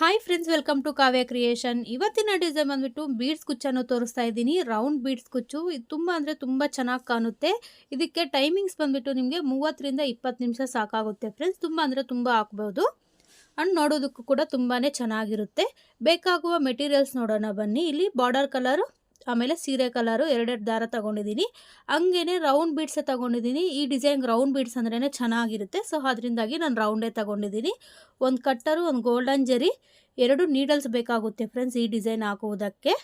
Hi friends welcome to Kavya creation ಇವತ್ತಿನ design ಬಂದ್ಬಿಟ್ಟು beads ಕುಚ್ಚನ್ನು ತೋರಿಸ್ತಾ ಇದ್ದೀನಿ ರೌಂಡ್ ಬೀಡ್ಸ್ ಕುಚ್ಚು ಇದು ತುಂಬ ಅಂದರೆ ತುಂಬ ಚೆನ್ನಾಗಿ ಕಾಣುತ್ತೆ ಇದಕ್ಕೆ ಟೈಮಿಂಗ್ಸ್ ಬಂದ್ಬಿಟ್ಟು ನಿಮಗೆ ಮೂವತ್ತರಿಂದ ಇಪ್ಪತ್ತು ನಿಮಿಷ ಸಾಕಾಗುತ್ತೆ ಫ್ರೆಂಡ್ಸ್ ತುಂಬ ಅಂದರೆ ತುಂಬ ಹಾಕ್ಬೋದು ಅಂಡ್ ನೋಡೋದಕ್ಕೂ ಕೂಡ ತುಂಬಾ ಚೆನ್ನಾಗಿರುತ್ತೆ ಬೇಕಾಗುವ ಮೆಟೀರಿಯಲ್ಸ್ ನೋಡೋಣ ಬನ್ನಿ ಇಲ್ಲಿ ಬಾರ್ಡರ್ ಕಲರು ಆಮೇಲೆ ಸೀರೆ ಕಲರು ಎರಡೆರಡು ದಾರ ತಗೊಂಡಿದ್ದೀನಿ. ಹಂಗೇನೆ ರೌಂಡ್ ಬೀಡ್ಸೇ ತಗೊಂಡಿದ್ದೀನಿ. ಈ ಡಿಸೈನ್ ರೌಂಡ್ ಬೀಡ್ಸ್ ಅಂದ್ರೇ ಚೆನ್ನಾಗಿರುತ್ತೆ. ಸೊ ಅದರಿಂದಾಗಿ ನಾನು ರೌಂಡೇ ತಗೊಂಡಿದ್ದೀನಿ. ಒಂದು ಕಟ್ಟರು ಒಂದು ಗೋಲ್ಡನ್ ಜರಿ, ಎರಡು ನೀಡಲ್ಸ್ ಬೇಕಾಗುತ್ತೆ ಫ್ರೆಂಡ್ಸ್ ಈ ಡಿಸೈನ್ ಹಾಕುವುದಕ್ಕೆ.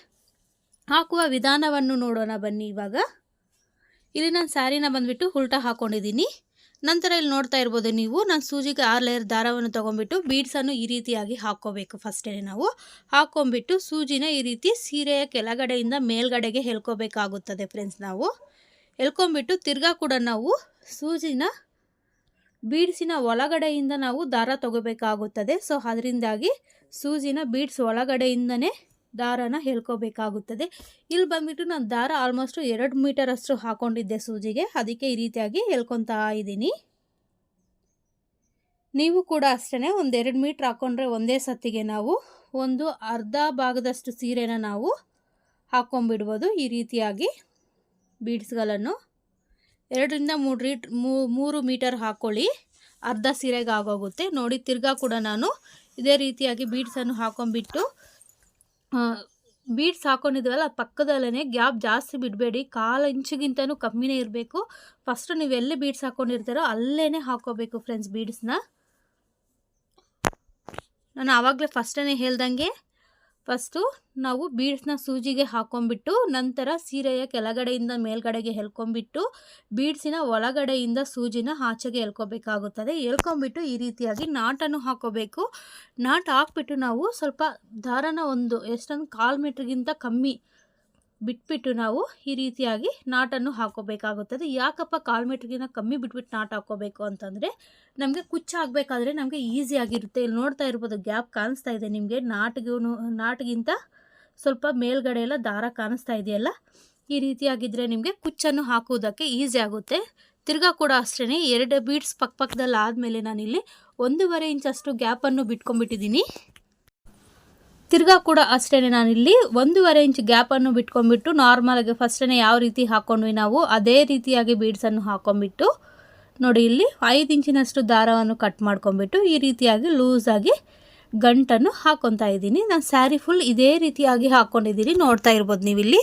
ಹಾಕುವ ವಿಧಾನವನ್ನು ನೋಡೋಣ ಬನ್ನಿ ಇವಾಗ. ಇಲ್ಲಿ ನಾನು ಸ್ಯಾರಿನ ಬಂದುಬಿಟ್ಟು ಉಲ್ಟಾ ಹಾಕ್ಕೊಂಡಿದ್ದೀನಿ ನಂತರ ಇಲ್ಲಿ ನೋಡ್ತಾ ಇರ್ಬೋದು ನೀವು, ನಾನು ಸೂಜಿಗೆ ಆರು ಲೇಯರ್ ದಾರವನ್ನು ತೊಗೊಂಬಿಟ್ಟು ಬೀಡ್ಸನ್ನು ಈ ರೀತಿಯಾಗಿ ಹಾಕ್ಕೋಬೇಕು ಫಸ್ಟೇ ನಾವು. ಹಾಕ್ಕೊಂಬಿಟ್ಟು ಸೂಜಿನ ಈ ರೀತಿ ಸೀರೆಯ ಕೆಳಗಡೆಯಿಂದ ಮೇಲ್ಗಡೆಗೆ ಹೇಳ್ಕೋಬೇಕಾಗುತ್ತದೆ ಫ್ರೆಂಡ್ಸ್ ನಾವು. ಎಳ್ಕೊಂಬಿಟ್ಟು ತಿರ್ಗಾ ಕೂಡ ನಾವು ಸೂಜಿನ ಬೀಡ್ಸಿನ ಒಳಗಡೆಯಿಂದ ನಾವು ದಾರ ತಗೋಬೇಕಾಗುತ್ತದೆ. ಸೊ ಅದರಿಂದಾಗಿ ಸೂಜಿನ ಬೀಡ್ಸ್ ಒಳಗಡೆಯಿಂದನೇ ದಾರನ ಹೇಳ್ಕೋಬೇಕಾಗುತ್ತದೆ. ಇಲ್ಲಿ ಬಂದ್ಬಿಟ್ಟು ನಾನು ದಾರ ಆಲ್ಮೋಸ್ಟು ಎರಡು ಮೀಟರ್ ಅಷ್ಟು ಹಾಕೊಂಡಿದ್ದೆ ಸೂಜಿಗೆ. ಅದಕ್ಕೆ ಈ ರೀತಿಯಾಗಿ ಹೇಳ್ಕೊತಾ ಇದ್ದೀನಿ. ನೀವು ಕೂಡ ಅಷ್ಟೇ ಒಂದೆರಡು ಮೀಟ್ರ್ ಹಾಕ್ಕೊಂಡ್ರೆ ಒಂದೇ ಸತ್ತಿಗೆ ನಾವು ಒಂದು ಅರ್ಧ ಭಾಗದಷ್ಟು ಸೀರೆನ ನಾವು ಹಾಕ್ಕೊಂಬಿಡ್ಬೋದು ಈ ರೀತಿಯಾಗಿ ಬೀಡ್ಸ್ಗಳನ್ನು ಎರಡರಿಂದ ಮೂರು ರೀಟ್ ಮೂರು ಮೀಟರ್ ಹಾಕ್ಕೊಳ್ಳಿ ಅರ್ಧ ಸೀರೆಗೆ ಆಗೋಗುತ್ತೆ. ನೋಡಿ ತಿರ್ಗಾ ಕೂಡ ನಾನು ಇದೇ ರೀತಿಯಾಗಿ ಬೀಡ್ಸನ್ನು ಹಾಕೊಂಡ್ಬಿಟ್ಟು ಬೀಡ್ಸ್ ಹಾಕೊಂಡಿದ್ದೀವಲ್ಲ ಪಕ್ಕದಲ್ಲೇ ಗ್ಯಾಪ್ ಜಾಸ್ತಿ ಬಿಡಬೇಡಿ. ಕಾಲು ಇಂಚಿಗಿಂತನೂ ಕಮ್ಮಿನೇ ಇರಬೇಕು. ಫಸ್ಟು ನೀವು ಎಲ್ಲಿ ಬೀಡ್ಸ್ ಹಾಕ್ಕೊಂಡಿರ್ತೀರೋ ಅಲ್ಲೇ ಹಾಕೋಬೇಕು ಫ್ರೆಂಡ್ಸ್ ಬೀಡ್ಸ್ನ. ನಾನು ಆವಾಗಲೇ ಫಸ್ಟೇ ಹೇಳ್ದಂಗೆ ಫಸ್ಟು ನಾವು ಬೀಡ್ಸ್ನ ಸೂಜಿಗೆ ಹಾಕೊಂಡ್ಬಿಟ್ಟು, ನಂತರ ಸೀರೆಯ ಕೆಳಗಡೆಯಿಂದ ಮೇಲ್ಗಡೆಗೆ ಎಳ್ಕೊಂಬಿಟ್ಟು ಬೀಡ್ಸಿನ ಒಳಗಡೆಯಿಂದ ಸೂಜಿನ ಆಚೆಗೆ ಎಳ್ಕೊಬೇಕಾಗುತ್ತದೆ. ಎಳ್ಕೊಂಬಿಟ್ಟು ಈ ರೀತಿಯಾಗಿ ನಾಟನ್ನು ಹಾಕೋಬೇಕು. ನಾಟ್ ಹಾಕ್ಬಿಟ್ಟು ನಾವು ಸ್ವಲ್ಪ ದಾರನ ಒಂದು ಎಷ್ಟೊಂದು ಕಾಲು ಮೀಟ್ರಿಗಿಂತ ಕಮ್ಮಿ ಬಿಟ್ಬಿಟ್ಟು ನಾವು ಈ ರೀತಿಯಾಗಿ ನಾಟನ್ನು ಹಾಕೋಬೇಕಾಗುತ್ತದೆ. ಯಾಕಪ್ಪ ಕಾಲು ಮೀಟ್ರಿಗಿನ ಕಮ್ಮಿ ಬಿಟ್ಬಿಟ್ಟು ನಾಟ್ ಹಾಕೋಬೇಕು ಅಂತಂದರೆ ನಮಗೆ ಕುಚ್ಚ ಹಾಕಬೇಕಾದ್ರೆ ನಮಗೆ ಈಸಿಯಾಗಿರುತ್ತೆ ಇಲ್ಲಿ ನೋಡ್ತಾ ಇರ್ಬೋದು ಗ್ಯಾಪ್ ಕಾಣಿಸ್ತಾ ಇದೆ ನಿಮಗೆ. ನಾಟ್ಗೂ ನಾಟ್ಗಿಂತ ಸ್ವಲ್ಪ ಮೇಲ್ಗಡೆ ಎಲ್ಲ ದಾರ ಕಾಣಿಸ್ತಾ ಇದೆಯಲ್ಲ? ಈ ರೀತಿಯಾಗಿದ್ದರೆ ನಿಮಗೆ ಕುಚ್ಚನ್ನು ಹಾಕುವುದಕ್ಕೆ ಈಸಿ ಆಗುತ್ತೆ. ತಿರ್ಗಾ ಕೂಡ ಅಷ್ಟೇ ಎರಡು ಬೀಡ್ಸ್ ಪಕ್ಕ ಪಕ್ಕದಲ್ಲಿ ಆದಮೇಲೆ ನಾನಿಲ್ಲಿ ಒಂದೂವರೆ ಇಂಚಷ್ಟು ಗ್ಯಾಪನ್ನು ಬಿಟ್ಕೊಂಡ್ಬಿಟ್ಟಿದ್ದೀನಿ. ತಿರ್ಗಾ ಕೂಡ ಅಷ್ಟೇ ಇಲ್ಲಿ ಒಂದೂವರೆ ಇಂಚ್ ಗ್ಯಾಪನ್ನು ಬಿಟ್ಕೊಂಡ್ಬಿಟ್ಟು ನಾರ್ಮಲಾಗಿ ಫಸ್ಟೇ ಯಾವ ರೀತಿ ಹಾಕೊಂಡ್ವಿ ನಾವು, ಅದೇ ರೀತಿಯಾಗಿ ಬೀಡ್ಸನ್ನು ಹಾಕೊಂಡ್ಬಿಟ್ಟು ನೋಡಿ ಇಲ್ಲಿ ಐದು ಇಂಚಿನಷ್ಟು ದಾರವನ್ನು ಕಟ್ ಮಾಡ್ಕೊಂಡ್ಬಿಟ್ಟು ಈ ರೀತಿಯಾಗಿ ಲೂಸಾಗಿ ಗಂಟನ್ನು ಹಾಕ್ಕೊತಾ ಇದ್ದೀನಿ. ನಾನು ಸ್ಯಾರಿ ಫುಲ್ ಇದೇ ರೀತಿಯಾಗಿ ಹಾಕ್ಕೊಂಡಿದ್ದೀನಿ ನೋಡ್ತಾ ಇರ್ಬೋದು ನೀವು ಇಲ್ಲಿ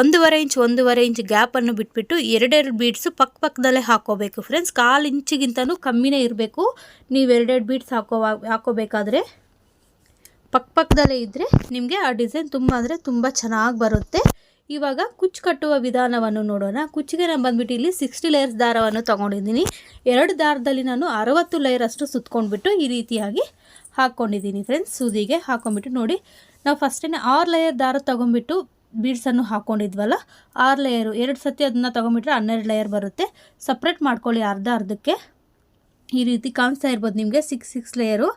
ಒಂದೂವರೆ ಇಂಚ್ ಒಂದೂವರೆ ಇಂಚ್ ಗ್ಯಾಪನ್ನು ಬಿಟ್ಬಿಟ್ಟು ಎರಡೆರಡು ಬೀಡ್ಸು ಪಕ್ಕ ಪಕ್ಕದಲ್ಲೇ ಹಾಕೋಬೇಕು. ಫ್ರೆಂಡ್ಸ್ ಕಾಲು ಇಂಚಿಗಿಂತನೂ ಕಮ್ಮಿನೇ ಇರಬೇಕು. ನೀವು ಎರಡೆರಡು ಬೀಡ್ಸ್ ಹಾಕೋ, ಹಾಕೋಬೇಕಾದ್ರೆ ಪಕ್ಕ ಪಕ್ಕದಲ್ಲೇ ಇದ್ದರೆ ನಿಮಗೆ ಆ ಡಿಸೈನ್ ತುಂಬ ಅಂದರೆ ತುಂಬ ಚೆನ್ನಾಗಿ ಬರುತ್ತೆ. ಇವಾಗ ಕುಚ್ಚು ಕಟ್ಟುವ ವಿಧಾನವನ್ನು ನೋಡೋಣ. ಕುಚ್ಚಿಗೆ ನಾನು ಬಂದುಬಿಟ್ಟು ಇಲ್ಲಿ ಸಿಕ್ಸ್ಟಿ ಲೇಯರ್ಸ್ ದಾರವನ್ನು ತೊಗೊಂಡಿದ್ದೀನಿ. ಎರಡು ದಾರದಲ್ಲಿ ನಾನು ಅರವತ್ತು ಲೇಯರ್ ಅಷ್ಟು ಸುತ್ಕೊಂಡ್ಬಿಟ್ಟು ಈ ರೀತಿಯಾಗಿ ಹಾಕ್ಕೊಂಡಿದ್ದೀನಿ ಫ್ರೆಂಡ್ಸ್ ಸೂದಿಗೆ ಹಾಕೊಂಡ್ಬಿಟ್ಟು ನೋಡಿ. ನಾವು ಫಸ್ಟೇ ಆರು ಲೇಯರ್ ದಾರ ತೊಗೊಂಬಿಟ್ಟು ಬೀಡ್ಸನ್ನು ಹಾಕ್ಕೊಂಡಿದ್ವಲ್ಲ ಆರು ಲೇಯರು ಎರಡು ಸತಿ ಅದನ್ನು ತೊಗೊಂಬಿಟ್ರೆ ಹನ್ನೆರಡು ಲೇಯರ್ ಬರುತ್ತೆ. ಸಪ್ರೇಟ್ ಮಾಡ್ಕೊಳ್ಳಿ ಅರ್ಧ ಅರ್ಧಕ್ಕೆ. ಈ ರೀತಿ ಕಾಣಿಸ್ತಾ ಇರ್ಬೋದು ನಿಮಗೆ ಸಿಕ್ಸ್ ಸಿಕ್ಸ್ ಲೇಯರು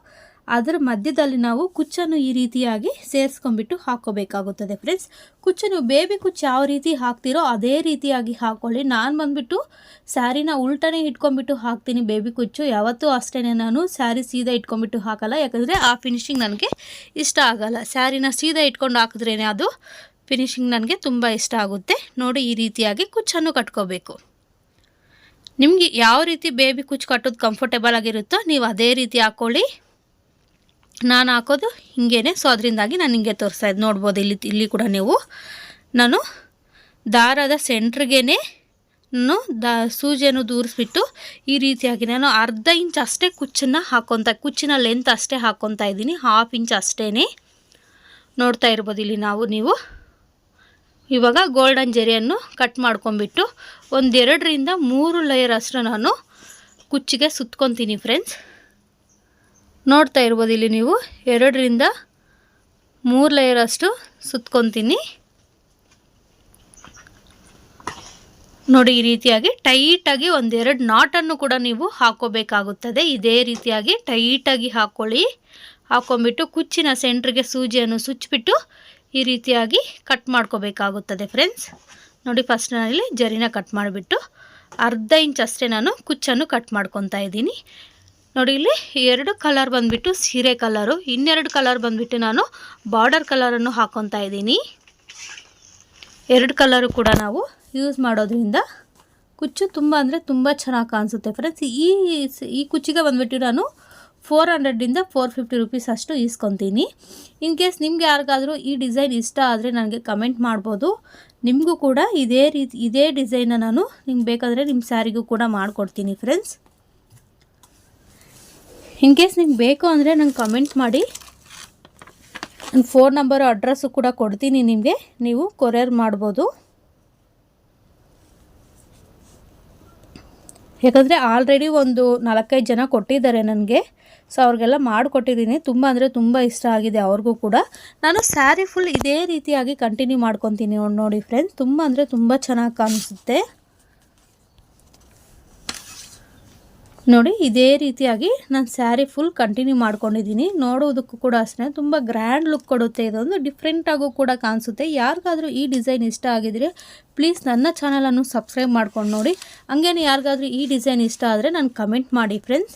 ಅದರ ಮಧ್ಯದಲ್ಲಿ ನಾವು ಕುಚ್ಚನ್ನು ಈ ರೀತಿಯಾಗಿ ಸೇರಿಸ್ಕೊಂಡ್ಬಿಟ್ಟು ಹಾಕೋಬೇಕಾಗುತ್ತದೆ ಫ್ರೆಂಡ್ಸ್. ಕುಚ್ಚನ್ನು ಬೇಬಿ ಕುಚ್ಚು ಯಾವ ರೀತಿ ಹಾಕ್ತಿರೋ ಅದೇ ರೀತಿಯಾಗಿ ಹಾಕ್ಕೊಳ್ಳಿ. ನಾನು ಬಂದುಬಿಟ್ಟು ಸ್ಯಾರಿನ ಉಲ್ಟನೇ ಇಟ್ಕೊಂಡ್ಬಿಟ್ಟು ಹಾಕ್ತೀನಿ ಬೇಬಿ ಕುಚ್ಚು. ಯಾವತ್ತೂ ಅಷ್ಟೇ ನಾನು ಸ್ಯಾರಿ ಸೀದಾ ಇಟ್ಕೊಂಡ್ಬಿಟ್ಟು ಹಾಕಲ್ಲ. ಯಾಕಂದರೆ ಆ ಫಿನಿಶಿಂಗ್ ನನಗೆ ಇಷ್ಟ ಆಗಲ್ಲ. ಸ್ಯಾರಿನ ಸೀದಾ ಇಟ್ಕೊಂಡು ಹಾಕಿದ್ರೇ ಅದು ಫಿನಿಶಿಂಗ್ ನನಗೆ ತುಂಬ ಇಷ್ಟ ಆಗುತ್ತೆ. ನೋಡಿ ಈ ರೀತಿಯಾಗಿ ಕುಚ್ಚನ್ನು ಕಟ್ಕೋಬೇಕು. ನಿಮಗೆ ಯಾವ ರೀತಿ ಬೇಬಿ ಕುಚ್ಚು ಕಟ್ಟೋದು ಕಂಫರ್ಟೇಬಲ್ ಆಗಿರುತ್ತೋ ನೀವು ಅದೇ ರೀತಿ ಹಾಕ್ಕೊಳ್ಳಿ. ನಾನು ಹಾಕೋದು ಹಿಂಗೇ ಸೊ ಅದರಿಂದಾಗಿ ನಾನು ಹಿಂಗೆ ತೋರಿಸ್ತಾ ಇದ್ದು ನೋಡ್ಬೋದು. ಇಲ್ಲಿ ಇಲ್ಲಿ ಕೂಡ ನೀವು. ನಾನು ದಾರದ ಸೆಂಟ್ರ್ಗೆ ನಾನು ದಾ ಸೂಜಿಯನ್ನು ದೂರಿಸ್ಬಿಟ್ಟು ಈ ರೀತಿಯಾಗಿ ನಾನು ಅರ್ಧ ಇಂಚ್ ಅಷ್ಟೇ ಕುಚ್ಚನ್ನು ಹಾಕೊತ, ಕುಚ್ಚಿನ ಲೆಂತ್ ಅಷ್ಟೇ ಹಾಕೊತಾ ಇದ್ದೀನಿ. ಹಾಫ್ ಇಂಚ್ ಅಷ್ಟೇ ನೋಡ್ತಾ ಇರ್ಬೋದು ಇಲ್ಲಿ ನಾವು, ನೀವು. ಇವಾಗ ಗೋಲ್ಡನ್ ಜರಿಯನ್ನು ಕಟ್ ಮಾಡ್ಕೊಂಬಿಟ್ಟು ಒಂದೆರಡರಿಂದ ಮೂರು ಲೇಯರ್ ಅಷ್ಟು ನಾನು ಕುಚ್ಚಿಗೆ ಸುತ್ಕೊತೀನಿ ಫ್ರೆಂಡ್ಸ್ ನೋಡ್ತಾ ಇರ್ಬೋದು, ಇಲ್ಲಿ ನೀವು ಎರಡರಿಂದ ಮೂರು ಲೇಯರ್ ಅಷ್ಟು ಸುತ್ಕೊತೀನಿ. ನೋಡಿ, ಈ ರೀತಿಯಾಗಿ ಟೈಟಾಗಿ ಒಂದೆರಡು ನಾಟನ್ನು ಕೂಡ ನೀವು ಹಾಕೋಬೇಕಾಗುತ್ತದೆ. ಇದೇ ರೀತಿಯಾಗಿ ಟೈಟಾಗಿ ಹಾಕ್ಕೊಳ್ಳಿ ಹಾಕ್ಕೊಂಬಿಟ್ಟು ಕುಚ್ಚಿನ ಸೆಂಟ್ರಿಗೆ ಸೂಜಿಯನ್ನು ಸುಚ್ಚಿಬಿಟ್ಟು ಈ ರೀತಿಯಾಗಿ ಕಟ್ ಮಾಡ್ಕೋಬೇಕಾಗುತ್ತದೆ ಫ್ರೆಂಡ್ಸ್ ನೋಡಿ ಫಸ್ಟ್ ನಾನಿಲ್ಲಿ ಜರಿನ ಕಟ್ ಮಾಡಿಬಿಟ್ಟು ಅರ್ಧ ಇಂಚ್ ಅಷ್ಟೇ ನಾನು ಕುಚ್ಚನ್ನು ಕಟ್ ಮಾಡ್ಕೊತಾ ಇದ್ದೀನಿ. ನೋಡಿ, ಇಲ್ಲಿ ಎರಡು ಕಲರ್ ಬಂದುಬಿಟ್ಟು ಸೀರೆ ಕಲರು ಇನ್ನೆರಡು ಕಲರ್ ಬಂದುಬಿಟ್ಟು ನಾನು ಬಾರ್ಡರ್ ಕಲರನ್ನು ಹಾಕ್ಕೊತಾ ಇದ್ದೀನಿ. ಎರಡು ಕಲರು ಕೂಡ ನಾವು ಯೂಸ್ ಮಾಡೋದ್ರಿಂದ ಕುಚ್ಚು ತುಂಬ ಅಂದರೆ ತುಂಬ ಚೆನ್ನಾಗಿ ಕಾಣಿಸುತ್ತೆ ಫ್ರೆಂಡ್ಸ್ ಈ ಈ ಕುಚ್ಚಿಗೆ ಬಂದುಬಿಟ್ಟು ನಾನು ಫೋರ್ ಹಂಡ್ರೆಡಿಂದ ಫೋರ್ ಫಿಫ್ಟಿ ರುಪೀಸ್ ಅಷ್ಟು ಈಸ್ಕೊತೀನಿ. ಇನ್ ಕೇಸ್ ನಿಮ್ಗೆ ಯಾರಿಗಾದರೂ ಈ ಡಿಸೈನ್ ಇಷ್ಟ ಆದರೆ ನನಗೆ ಕಮೆಂಟ್ ಮಾಡ್ಬೋದು. ನಿಮಗೂ ಕೂಡ ಇದೇ ರೀತಿ, ಇದೇ ಡಿಸೈನ ನಾನು ನಿಮ್ಗೆ ಬೇಕಾದರೆ ನಿಮ್ಮ ಸ್ಯಾರಿಗೂ ಕೂಡ ಮಾಡಿಕೊಡ್ತೀನಿ ಫ್ರೆಂಡ್ಸ್ ಇನ್ ಕೇಸ್ ನಿಮ್ಗೆ ಬೇಕು ಅಂದರೆ ನಂಗೆ ಕಮೆಂಟ್ ಮಾಡಿ. ನನ್ನ ಫೋನ್ ನಂಬರ್ ಅಡ್ರೆಸ್ಸು ಕೂಡ ಕೊಡ್ತೀನಿ ನಿಮಗೆ. ನೀವು ಕೊರಿಯರ್ ಮಾಡ್ಬೋದು. ಯಾಕಂದರೆ ಆಲ್ರೆಡಿ ಒಂದು ನಾಲ್ಕೈದು ಜನ ಕೊಟ್ಟಿದ್ದಾರೆ ನನಗೆ. ಸೊ ಅವ್ರಿಗೆಲ್ಲ ಮಾಡಿಕೊಟ್ಟಿದ್ದೀನಿ. ತುಂಬ ಅಂದರೆ ತುಂಬ ಇಷ್ಟ ಆಗಿದೆ ಅವ್ರಿಗೂ ಕೂಡ. ನಾನು ಸ್ಯಾರಿ ಫುಲ್ ಇದೇ ರೀತಿಯಾಗಿ ಕಂಟಿನ್ಯೂ ಮಾಡ್ಕೊತೀನಿ ನೋಡಿ ಫ್ರೆಂಡ್ಸ್ ತುಂಬ ಅಂದರೆ ತುಂಬ ಚೆನ್ನಾಗಿ ಕಾಣಿಸುತ್ತೆ. ನೋಡಿ, ಇದೇ ರೀತಿಯಾಗಿ ನಾನು ಸ್ಯಾರಿ ಫುಲ್ ಕಂಟಿನ್ಯೂ ಮಾಡ್ಕೊಂಡಿದ್ದೀನಿ. ನೋಡೋದಕ್ಕೂ ಕೂಡ ಅಷ್ಟೇ, ತುಂಬ ಗ್ರ್ಯಾಂಡ್ ಲುಕ್ ಕೊಡುತ್ತೆ. ಇದೊಂದು ಡಿಫ್ರೆಂಟಾಗೂ ಕೂಡ ಕಾಣಿಸುತ್ತೆ. ಯಾರಿಗಾದರೂ ಈ ಡಿಸೈನ್ ಇಷ್ಟ ಆಗಿದ್ರೆ ಪ್ಲೀಸ್ ನನ್ನ ಚಾನಲನ್ನು ಸಬ್ಸ್ಕ್ರೈಬ್ ಮಾಡ್ಕೊಂಡು ನೋಡಿ. ಹಂಗೇನೆ ಯಾರಿಗಾದರೂ ಈ ಡಿಸೈನ್ ಇಷ್ಟ ಆದರೆ ನಾನು ಕಮೆಂಟ್ ಮಾಡಿ ಫ್ರೆಂಡ್ಸ್